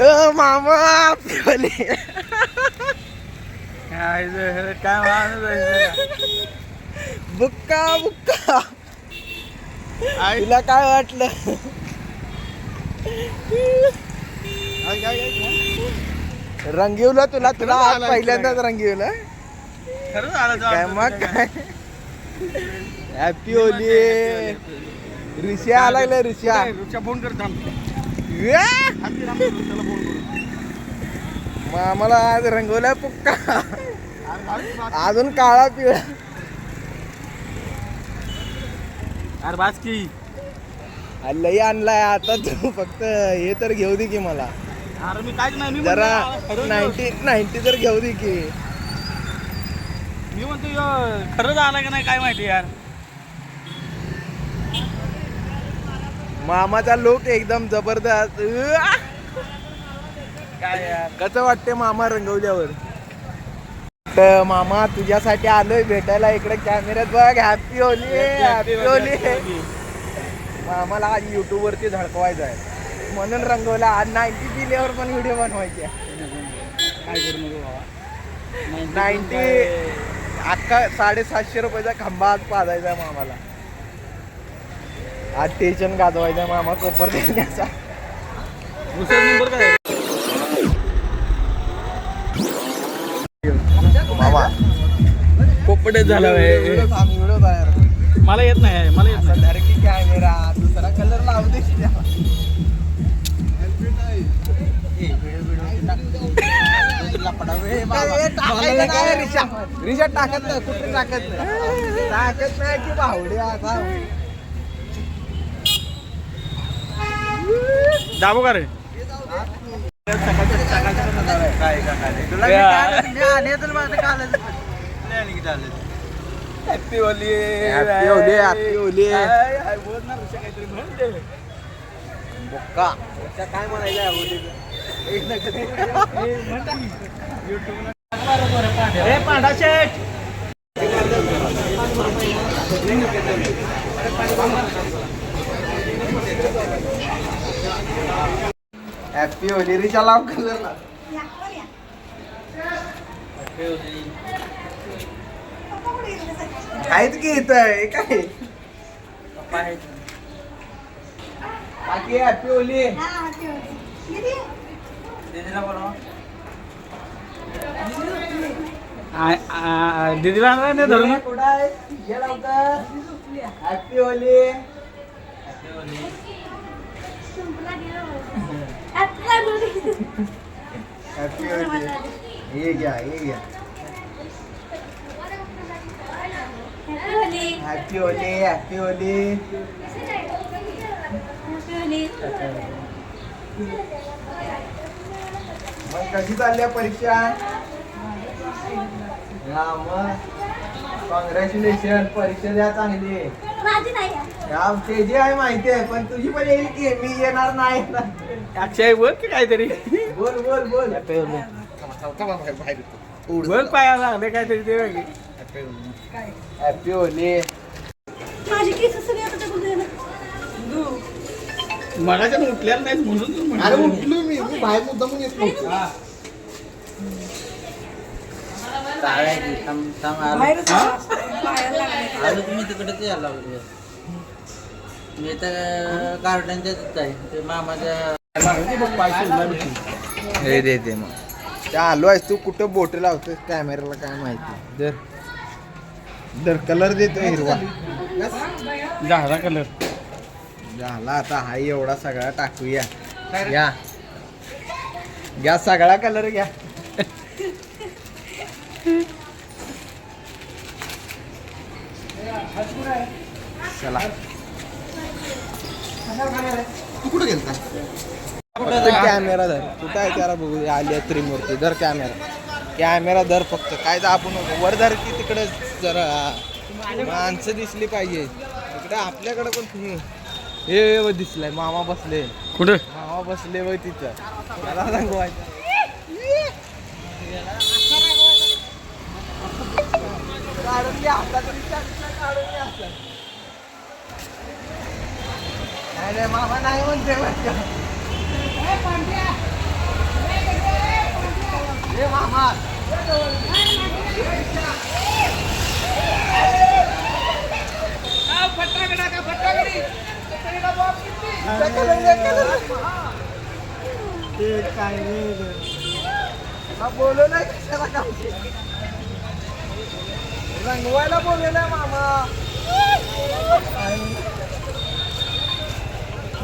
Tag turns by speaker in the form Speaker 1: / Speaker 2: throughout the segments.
Speaker 1: मामा पिवले.
Speaker 2: काय काय माणूस.
Speaker 1: बुक्का बुक्का.
Speaker 2: आई-
Speaker 1: तुला काय वाटलं? रंगीवलं तुला तुला आज पहिल्यांदाच. रंगीवलं काय मग काय? हॅपी होली ऋषा आला. ऋषा
Speaker 2: रुच्या फोन कर थांब.
Speaker 1: मामाला आज रंगवलाय पुक्का. अजून काळा पिवळा.
Speaker 2: अरे बास की.
Speaker 1: अरे लई आणलाय आता तू फक्त हे तर घेऊ दे की मला.
Speaker 2: अरे मी काहीच नाही मी
Speaker 1: जरा नाईन्टी नाईन्टी तर घेऊ दे की.
Speaker 2: मी म्हणतो खरंच आला का नाही काय माहिती यार.
Speaker 1: मामाचा लुक एकदम जबरदस्त!
Speaker 2: काय
Speaker 1: कसं वाटते मामा रंगवल्यावर? तर मामा तुझ्यासाठी आलोय भेटायला इकडे कॅमेऱ्यात बघ. हॅपी होली हॅपी होली मामाला आज युट्यूब वरती झळकवायचं आहे. म्हणून रंगवला. आज नाईन्टी दिल्यावर पण व्हिडिओ बनवायचे
Speaker 2: काय करू नको बाबा.
Speaker 1: नाईन्टी अख्खा साडेसातशे रुपयाचा खंबा आज पाजायचा मामाला. आज टेन्शन गाजवायचं मामा कोपर देण्याचा.
Speaker 2: दुसरा नंबर काय
Speaker 1: मामा.
Speaker 2: झाला
Speaker 1: व्हिडिओ तयार
Speaker 2: मला येत नाही मला येत नाही.
Speaker 1: डायरेक्टली कॅमेरा दुसरा कलर लावू दे. रिचा टाकत नाही कुठे टाकत नाही? टाकत नाही की भावडे आता
Speaker 2: दाबो का रे? Happy Holi
Speaker 1: Happy Holi, Holi. बोक्का. काय म्हणायचं?
Speaker 2: ए पांढा शेठ
Speaker 1: हॅपी होली रिचा कलरला आहेत की इथं? हे काय? बाकी हॅपी होली
Speaker 2: दीदीला आणला नाही धरून.
Speaker 1: कुठं आहे? हॅपी होली हॅपी होली हे घ्या हे घ्या हॅपी होली हॅपी होली मग कशी चालली आहे परीक्षा हा मग कॉंग्रॅच्युलेशन परीक्षा द्या चांगली या ते जे आहे माहिती आहे पण तुझी पण येईल की मी येणार नाही
Speaker 2: अक्षय बोल की काहीतरी
Speaker 1: बोल बोल बोल
Speaker 2: बोल पाया लागले काहीतरी ते
Speaker 1: हॅपी होली
Speaker 3: माझी केस.
Speaker 2: मगाच्या उठलेला नाही म्हणून
Speaker 1: अरे. उठलो मी मी बाहेर मुद्दा म्हणून येत नव्हतो
Speaker 4: तुम्ही यायला लागलो मी तर गार्डनच्याच आहे. ते मामाच्या
Speaker 1: हे दे दे मग. त्या आलो आहेस तू कुठं बोट लावतोस कॅमेराला काय माहिती? दर दर कलर देतो हिरवा.
Speaker 2: झाला कलर
Speaker 1: झाला आता हा एवढा सगळा टाकूया. घ्या घ्या सगळा कलर घ्या. चला. तू कुठं गेलता? फक्त कॅमेरा धर. कुठं आहे त्याला बघू. आली आहे त्रिमूर्ती धर कॅमेरा कॅमेरा धर फक्त. काय दाबू नको वर धर की तिकडे जरा माणसं दिसली पाहिजे. इकडे आपल्याकडे पण हे व दिसलाय. मामा बसले.
Speaker 2: कुठं?
Speaker 1: मामा बसले वय तिथं. मला रंगवायचं काढून घ्या हातात रिक्षा बिक्षा काढून घ्या नाही नाही मामा नाही म्हणते बरं का. ए मामा बोलवलंय कशाला काम रंगवायला बोलवलंय मामा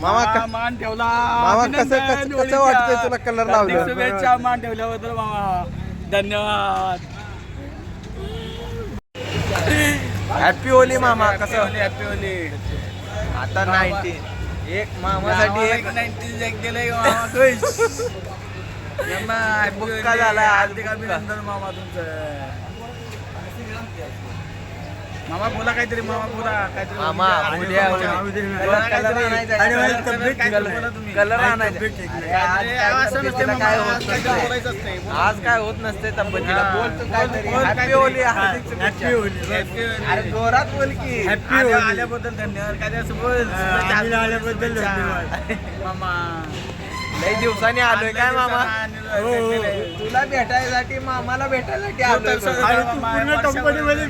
Speaker 1: मामा क-
Speaker 2: मान ठेवला.
Speaker 1: मामा, कसं-
Speaker 2: अभिनंदन
Speaker 1: कसं- कसं
Speaker 2: होळीच्या.
Speaker 1: वाटतंय तुला
Speaker 2: हार्दिक
Speaker 1: लावल्यावर?
Speaker 2: शुभेच्छा मान ठेवल्याबद्दल मामा. धन्यवाद.
Speaker 1: हॅपी ओली मामा कसं?
Speaker 2: हॅपी होली
Speaker 1: आता नाईन्टीन एक मामासाठी एक
Speaker 2: नाईन्टीज एक दिलंय मामा. खुश. यम्मा, happy
Speaker 1: बुक्का
Speaker 2: होली.
Speaker 1: झाला, आज
Speaker 2: हार्दिक
Speaker 1: बुक्का.
Speaker 2: अभिनंदन मामा तुमचं. मामा बोला काहीतरी मामा बोला काहीतरी
Speaker 1: मामा,
Speaker 2: होली.
Speaker 1: उद्या होली.
Speaker 2: होली.
Speaker 1: कलर-. आणायचा. आज काय होत नसते तब्येतीला. बोल काहीतरी हॅपी
Speaker 2: हा.
Speaker 1: शुभेच्छा.
Speaker 2: Happy होली.
Speaker 1: अरे जोरात बोल की
Speaker 2: आल्या- आल्याबद्दल धन्यवाद काय असं बोल आल्याबद्दल धन्यवाद मामा
Speaker 1: लई दिवसांनी आलोय काय मामा
Speaker 2: हो, हो.
Speaker 1: तुला भेटायसाठी मामाला भेटायसाठी
Speaker 2: पूर्ण कंपनीमध्ये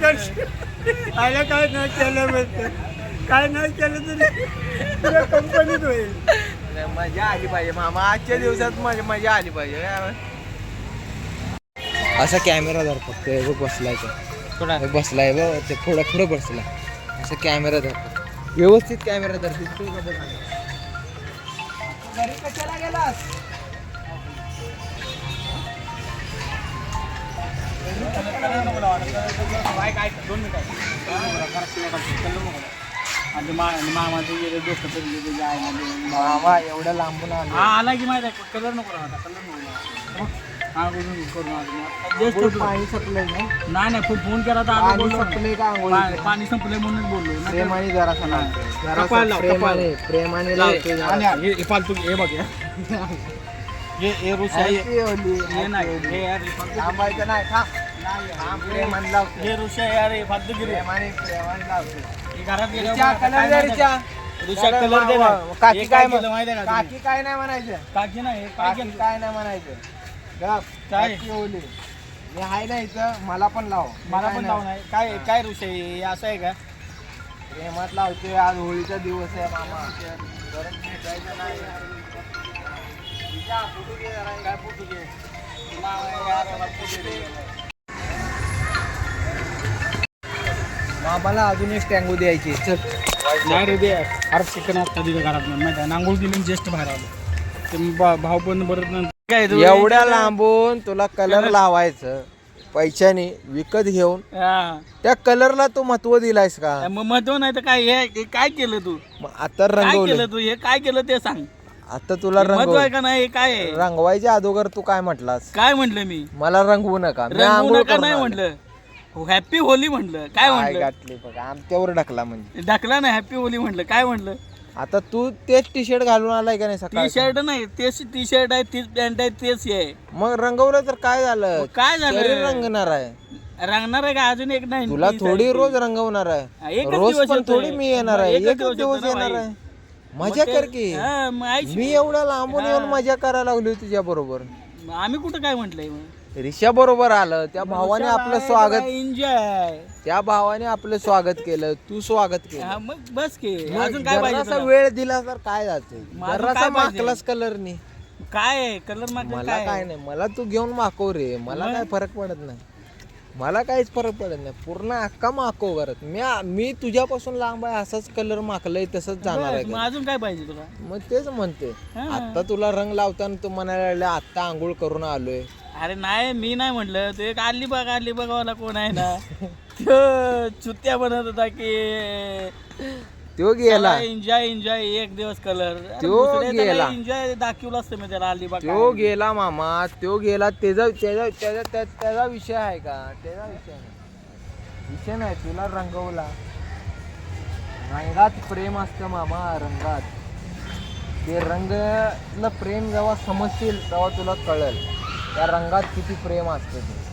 Speaker 5: आयला काय नाही केलं म्हणते. काय नाही केलं तरी तुला कंपनीत होईल.
Speaker 1: मजा आली पाहिजे मामा. आजच्या दिवसात मजा मजा आली पाहिजे? असा कॅमेरा धर फक्त हे बघ बसलाय तो. हे बसलाय बघ ते पुढं पुढं बसलाय. असं कॅमेरा धर. व्यवस्थित कॅमेरा धर दिसतोय का बघ गेलास? मामा एवढं लांबून आलो
Speaker 2: हा की माहिती आहे कलर नको राहता कलर नको हा करून आलो
Speaker 1: पाणी संपलंय
Speaker 2: नाही नाही फोन केला तर ना.
Speaker 1: संपलंय का आंघोळीचं?
Speaker 2: पाणी संपलंय म्हणून बोललो ना
Speaker 1: प्रेमाने जरासा
Speaker 2: लाव,
Speaker 1: प्रेमाने प्रेमाने
Speaker 2: हे
Speaker 1: जरासा.
Speaker 2: हे- हे हे बघ हे. हे हे रुसया हे हे नाही. हे यार हे
Speaker 1: थांबायचं नाही थांब
Speaker 2: हे रुसया यार हे हे घरात गेल्यावर काय
Speaker 1: कलर दे,
Speaker 2: माहिती
Speaker 1: रिचा.
Speaker 2: आहे? रुसया
Speaker 1: कलर
Speaker 2: दे ना.
Speaker 1: काकी
Speaker 2: हे
Speaker 1: काय
Speaker 2: केलं माहिती आहे का तुम्ही?
Speaker 1: काकी काय नाही म्हणायचं
Speaker 2: काकी नाही हे काय
Speaker 1: काकी
Speaker 2: केलं
Speaker 1: काय नाही म्हणायचं गप
Speaker 2: काय?
Speaker 1: Happy होली मी आहे ना इथं मला पण लाव
Speaker 2: मला
Speaker 1: काय
Speaker 2: पण
Speaker 1: नाही.
Speaker 2: लावून आहे काय काय रुसया हे हे असं आहे का
Speaker 1: प्रेमात लावतोय आज होळीचा दिवस आहे मामा भेटायचं नाही.
Speaker 2: काय फोटो घे यार, मला दे.
Speaker 1: मामाला अजून एक स्टँगू द्यायची चल.
Speaker 2: नाही रे दे. फार चिकन तिथे घरात माहिती आहे नांगोळ दिली ज्येष्ठ बाहेर आलो ते भाव पण बरं नाही. काय तू?
Speaker 1: एवढ्या लांबून तुला कलर लावायचं. पैशाने विकत घेऊन.
Speaker 2: हा.
Speaker 1: त्या कलरला तू महत्त्व दिलायस का?
Speaker 2: मग महत्त्व नाही तर काय? हे हे काय केलं तू?
Speaker 1: मग आता
Speaker 2: काय
Speaker 1: रंगवलं.
Speaker 2: केलं तू? हे काय केलं ते सांग.
Speaker 1: आता तुला
Speaker 2: महत्त्व
Speaker 1: रंगव
Speaker 2: आहे का नाही? हे काय आहे?
Speaker 1: रंगवायच्या अगोदर तू काय म्हटलास?
Speaker 2: काय म्हंटल मी?
Speaker 1: मला रंगवू नका. मी
Speaker 2: रंगवू
Speaker 1: आंघोळ
Speaker 2: नका नाही
Speaker 1: आलो.
Speaker 2: म्हटलं. हॅपी होली म्हटलं काय
Speaker 1: काय
Speaker 2: म्हटलं
Speaker 1: बघा आमच्यावर ढकला म्हणजे.
Speaker 2: ढकला नाही हॅपी होली म्हटलं काय म्हटलं
Speaker 1: आता तू तेच टी शर्ट घालून आलाय का नाही
Speaker 2: टी
Speaker 1: सकाळी?
Speaker 2: शर्ट नाही तेच टी शर्ट आहे तीच पॅन्ट आहे तेच हे आहे.
Speaker 1: मग रंगवलं तर काय झालं?
Speaker 2: काय झालं?
Speaker 1: शरीर रंगणार आहे.
Speaker 2: रंगणार आहे का? अजून एक नाही.
Speaker 1: तुला थोडी. रोज रंगवणार
Speaker 2: हा,
Speaker 1: आहे
Speaker 2: एकच
Speaker 1: रोज
Speaker 2: दिवस
Speaker 1: पण
Speaker 2: येतोय.
Speaker 1: थोडी मी येणार आहे.
Speaker 2: एकच
Speaker 1: एकच
Speaker 2: दिवस
Speaker 1: दिवस
Speaker 2: येतो ना
Speaker 1: येणार. आहे. मजा कर की.
Speaker 2: हा,
Speaker 1: मी एवढ्या लांबून येऊन. मजा करायला लागली तुझ्या बरोबर
Speaker 2: आम्ही कुठं काय म्हटलंय मग?
Speaker 1: रिक्षा बरोबर आलं. त्या भावाने आपलं स्वागत
Speaker 2: एन्जॉय
Speaker 1: त्या भावाने आपलं स्वागत केलं. तू स्वागत केलं.
Speaker 2: मग बस की.
Speaker 1: मग
Speaker 2: अजून काय पाहिजे
Speaker 1: जरासा
Speaker 2: तुला?
Speaker 1: वेळ दिला तर काय जाते?
Speaker 2: मग अजून
Speaker 1: जरासा
Speaker 2: काय पाहिजे?
Speaker 1: माकलास कलरनी.
Speaker 2: काय? आहे कलर मागलं
Speaker 1: मला
Speaker 2: काय?
Speaker 1: नाही. मला तू घेऊन माकव रे. मला
Speaker 2: मग?
Speaker 1: काय फरक पडत नाही. मला काहीच फरक पडत नाही. पूर्ण अक्का माकव करत मी मी तुझ्यापासून लांब आहे असाच कलर माकलंय तसंच जाणार आहे
Speaker 2: बस, मग. अजून काय पाहिजे तुला?
Speaker 1: मग तेच म्हणते.
Speaker 2: हा.
Speaker 1: आता तुला रंग लावताना तू म्हणायला लागले आत्ता आंघोळ करून आलोय.
Speaker 2: अरे नाही मी नाही म्हटलं. तू एक आली बघ आली बघावाला कोण आहे ना. तो चुत्या बनत होता की
Speaker 1: तो गेला.
Speaker 2: एन्जॉय एन्जॉय एक दिवस कलर
Speaker 1: त्यो गेला.
Speaker 2: एन्जॉय दाखवलं असतं मी त्याला अलिबाग
Speaker 1: तो गेला मामा तो गेला. त्याचा त्याचा त्याचा त्या- त्याचा विषय आहे का? त्याचा विषय नाही. विषय नाही तुला रंगवला. रंगात प्रेम असतं मामा रंगात. ते रंगला प्रेम जेव्हा समजतील तेव्हा तुला कळेल. त्या रंगात किती प्रेम असतं ते.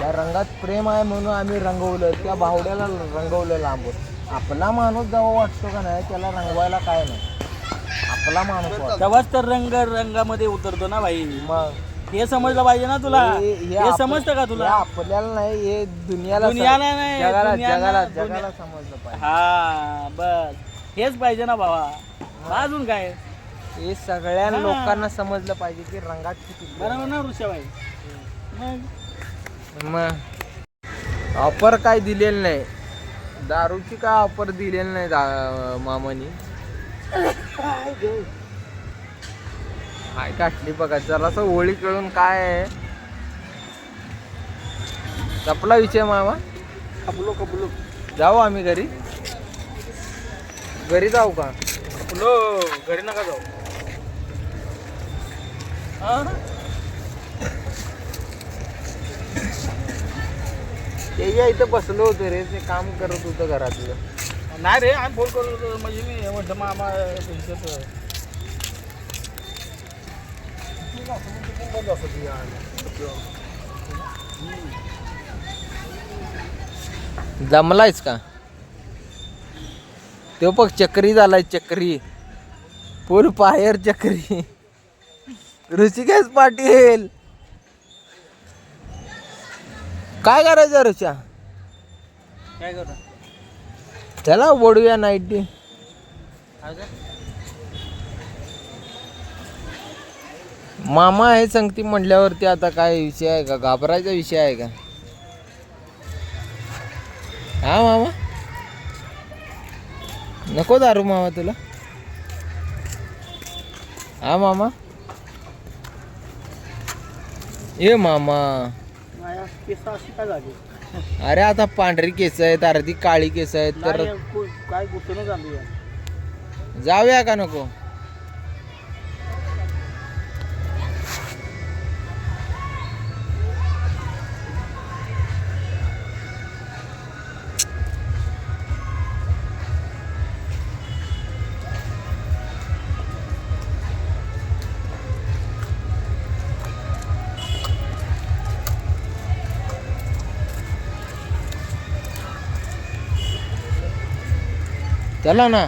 Speaker 1: त्या रंगात प्रेम आहे म्हणून आम्ही रंगवलं त्या बावड्याला रंगवलं लांबून. आपला माणूस जेव्हा वाटतो का नाही त्याला रंगवायला काय नाही. आपला माणूस वाटतो.
Speaker 2: तेव्हाच तर रंग रंगामध्ये उतरतो ना भाई.
Speaker 1: मग?
Speaker 2: हे समजलं पाहिजे ना तुला?
Speaker 1: हे-
Speaker 2: हे
Speaker 1: आप-
Speaker 2: समजतं का
Speaker 1: हे
Speaker 2: तुला
Speaker 1: आपल्याला नाही हे दुनियाला
Speaker 2: दुनियाला नाही,
Speaker 1: जगाला
Speaker 2: दुनियाला-
Speaker 1: जगाला
Speaker 2: दुनिया-
Speaker 1: जगाला समजलं पाहिजे.
Speaker 2: हा बस. हेच पाहिजे ना भावा. अजून काय?
Speaker 1: हे सगळ्या
Speaker 2: हा.
Speaker 1: लोकांना समजलं पाहिजे की रंगात किती
Speaker 2: बरोबर ना ऋषाबाई मग?
Speaker 1: मग? ऑफर काय दिलेलं नाही. दारूची काय ऑफर दिलेली नाही दा- मामानी? काय काटली बघा जरासं होळी कळून काय आहे. विषय मामा?
Speaker 2: खपलो खपलो.
Speaker 1: जाऊ आम्ही घरी. घरी जाऊ का?
Speaker 2: खपलो. घरी नका जाऊ?
Speaker 1: ते या इथं बसलो होतो रे ते काम करत होतं घरातलं.
Speaker 2: नाही रे आम्ही फोन करत होतो म्हणजे मी म्हटलं मामा
Speaker 1: जमलायच का? तो बघ चक्री झालाय चक्री. फुल फायर चक्री. ऋषिकेश पाटील. काय करायचं ऋषा?
Speaker 2: काय करू?
Speaker 1: चला बोडूया नाईट डे मामा आहे सांगती म्हटल्यावरती आता काय विषय आहे का? घाबरायचा विषय आहे का? हा मामा? नको दारू मामा तुला. हा मामा? ये मामा.
Speaker 2: माझ्या केस अशी काय झाली
Speaker 1: अरे आता पांढरी केस आहेत अर्धी काळी केस आहेत तर
Speaker 2: नाही, कु- काय गुतून झाली आहे.
Speaker 1: जाऊया का नको? चला ना.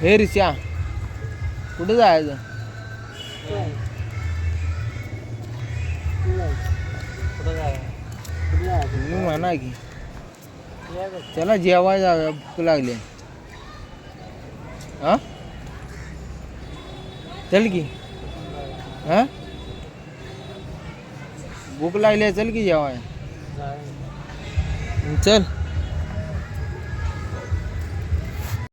Speaker 1: हे रिक्षा कुठे जायचं? मी म्हणा की चला जेवाय जाऊया भूक लागली. हा? चल की. हा? भूक लागली आहे, चल की जेवाय चल.